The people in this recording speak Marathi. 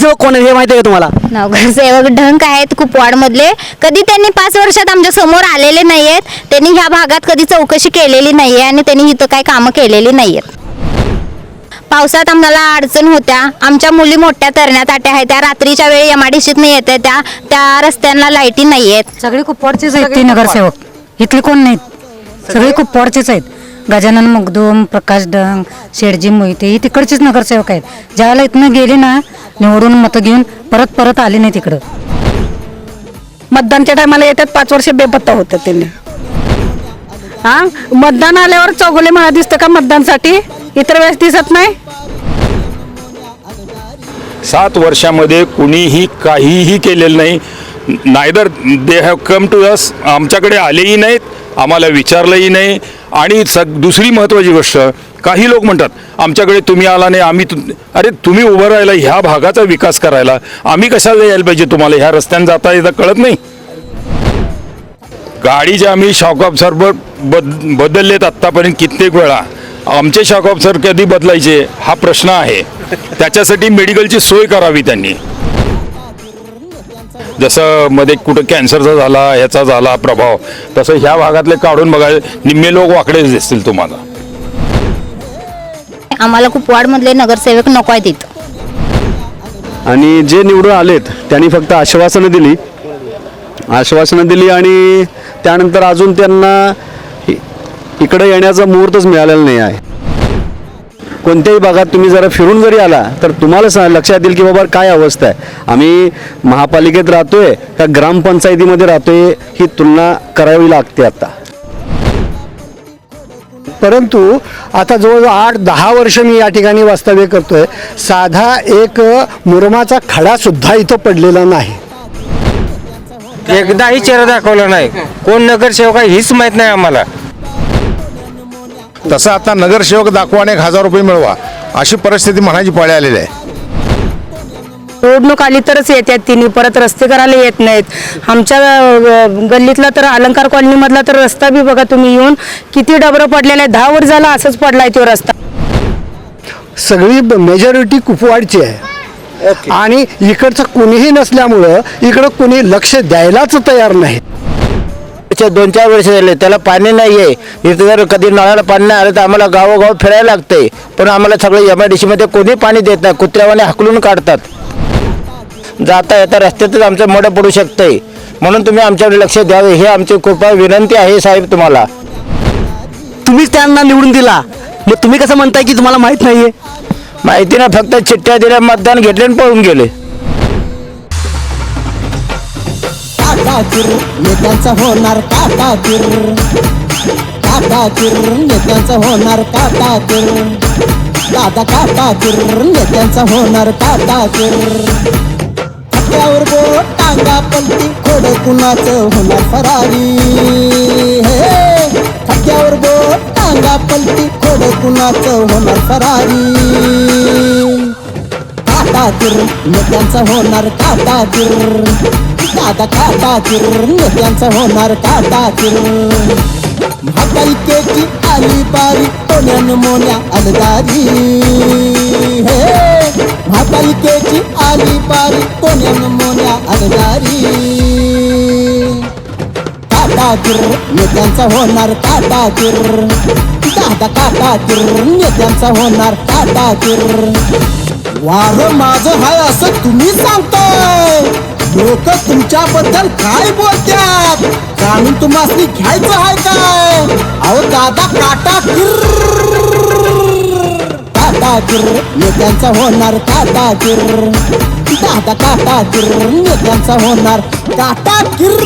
नगरसेवक कोण आहे हे माहिती आहे का तुम्हाला? नगरसेवक ढंक आहेत खूप वॉर्डमधले. कधी त्यांनी पाच वर्षात आमच्यासमोर आलेले नाही आहेत त्यांनी ह्या भागात कधी चौकशी केलेली नाही आहे आणि त्यांनी इथं काही कामं केलेली नाही आहेत पावसात आम्हाला अडचण होत्या. आमच्या मुली मोठ्या तरण्यात आट्या आहेत. त्या रात्रीच्या वेळी एम आय डी नाही येते त्या त्या रस्त्यांना लाईटी नाही आहेत सगळे कुपवाडचेच आहेत. ते नगरसेवक. इथले कोण नाहीत? सगळे कुपवाडचेच आहेत. गजानन मुगदुम प्रकाश डंग शेडजी मोहिते हे तिकडचेच नगरसेवक आहेत. ज्यावेळेला इथनं गेले ना निवडून मतं घेऊन परत परत आले नाही तिकडं. मतदानच्या टायमाला येतात पाच वर्ष बेपत्ता होतात त्यांनी. हा? मतदान आल्यावर चौगुले मला दिसतं का मतदानसाठी? इतर वेळेस दिसत नाही? सात वर्षामध्ये कुणीही काहीही केलेलं नाही. Neither they have come to us आमच्याकडे आलेही नाहीत आम्हाला विचारलंही नाही. आणि सग दुसरी महत्त्वाची गोष्ट काही लोक म्हणतात आमच्याकडे तुम्ही आला नाही आम्ही अरे तुम्ही उभं राहिला ह्या भागाचा विकास करायला आम्ही कशाला यायला पाहिजे तुम्हाला? ह्या रस्त्यानं जाता येतं कळत नाही. गाडीचे आम्ही शॉक ऑब्झर्वर बद बदललेत आत्तापर्यंत कित्येक वेळा. आमचे शॉक ऑफसर कधी बदलायचे? हा प्रश्न आहे. त्याच्यासाठी मेडिकलची सोय करावी त्यांनी. जसं मध्ये कुठं कॅन्सरचा झाला ह्याचा झाला प्रभाव तसं ह्या भागातले काढून बघा निम्मे लोक वाकडेच दिसतील तुम्हाला. आम्हाला खूप वॉर्डमधले नगरसेवक नको आहेत इथं. आणि जे निवडून आलेत त्यांनी फक्त आश्वासनं दिली. आश्वासनं दिली आणि त्यानंतर अजून त्यांना इकडे येण्याचा मुहूर्तच मिळालेला नाही आहे. कोणत्याही भागात तुम्ही जरा फिरून जरी आला तर तुम्हाला सा लक्षात येईल की बाबा काय अवस्था आहे. आम्ही महापालिकेत राहतोय का ग्रामपंचायतीमध्ये राहतोय ही तुलना करावी लागते आता. परंतु आता जवळजवळ आठ दहा वर्ष मी या ठिकाणी वास्तव्य करतोय. साधा एक मुरमाचा खडा सुद्धा इथं पडलेला नाही. एकदाही चेहरा दाखवला नाही. कोण नगरसेवक आहे हीच माहीत नाही आम्हाला. तसं आता नगरसेवक दाखवा आणि एक हजार रुपये मिळवा. अशी परिस्थिती म्हणायची पाळी आलेली आहे. निवडणूक आली तरच येतात तिन्ही. परत रस्ते करायला येत नाहीत. आमच्या अं, गल्लीतला तर अलंकार कॉलनीमधला तर रस्ता बी बघा तुम्ही येऊन. किती डबरं पडलेला आहे दहा वर्ष झाला असंच पडलाय तो रस्ता. सगळी मेजॉरिटी कुपवाडची आहे. आणि इकडचं कुणीही नसल्यामुळं इकडं कुणी लक्ष द्यायलाच तयार नाही. दोन चार वर्ष झाले त्याला पाणी नाही आहे इथं जर कधी नळाला पाणी नाही आलं तर आम्हाला गावोगाव फिरायला लागतंय पण आम्हाला सगळं एम आय डी मध्ये कोणी पाणी देत नाही कुत्र्यावाने हाकलून काढतात. जाता येता रस्त्यातच आमचं मडं पडू शकतंय. म्हणून तुम्ही आमच्याकडे लक्ष द्यावे. हे आमची कृपा विनंती आहे साहेब तुम्हाला. तुम्हीच त्यांना निवडून दिला. मग तुम्ही कसं म्हणताय की तुम्हाला माहीत नाहीये? माहिती ना फक्त चिठ्ठ्या दिल्या मतदान घेतले आणि पळून गेले. काकाकीर नेत्यांचा होणार काकाकीर काकाकीर नेत्यांचा होणार काकाकीर दादा काकाकीर नेत्यांचा होणार काकाकीर थक्क्यावर बोट टांगा पलटी खोड कुणाचं होणार फरारी? हे थक्क्यावर बोट टांगा पलटी खोड कुणाचं होणार फरारी? काटाकीर नेत्यांचा होणार काटाकीर दादा काटाकीर नेत्यांचा होणार काटाकीर महापालिकेची आली बारी कोण्यान मोन्या अलदारी हे महापालिकेची आली बारी कोण्यान मोन्या अलदारी काटाकीर नेत्यांचा होणार काटाकीर दादा काटाकीर नेत्यांचा होणार वार माझं हाय असं तुम्ही सांगताय. लोक तुमच्याबद्दल काय बोलतात जाणून तुम्हाला घ्यायचं आहे काय? अहो दादा काटा काटा किर नेत्यांचा होणार काटा किर दादा काटा किर नेत्यांचा होणार काटा किर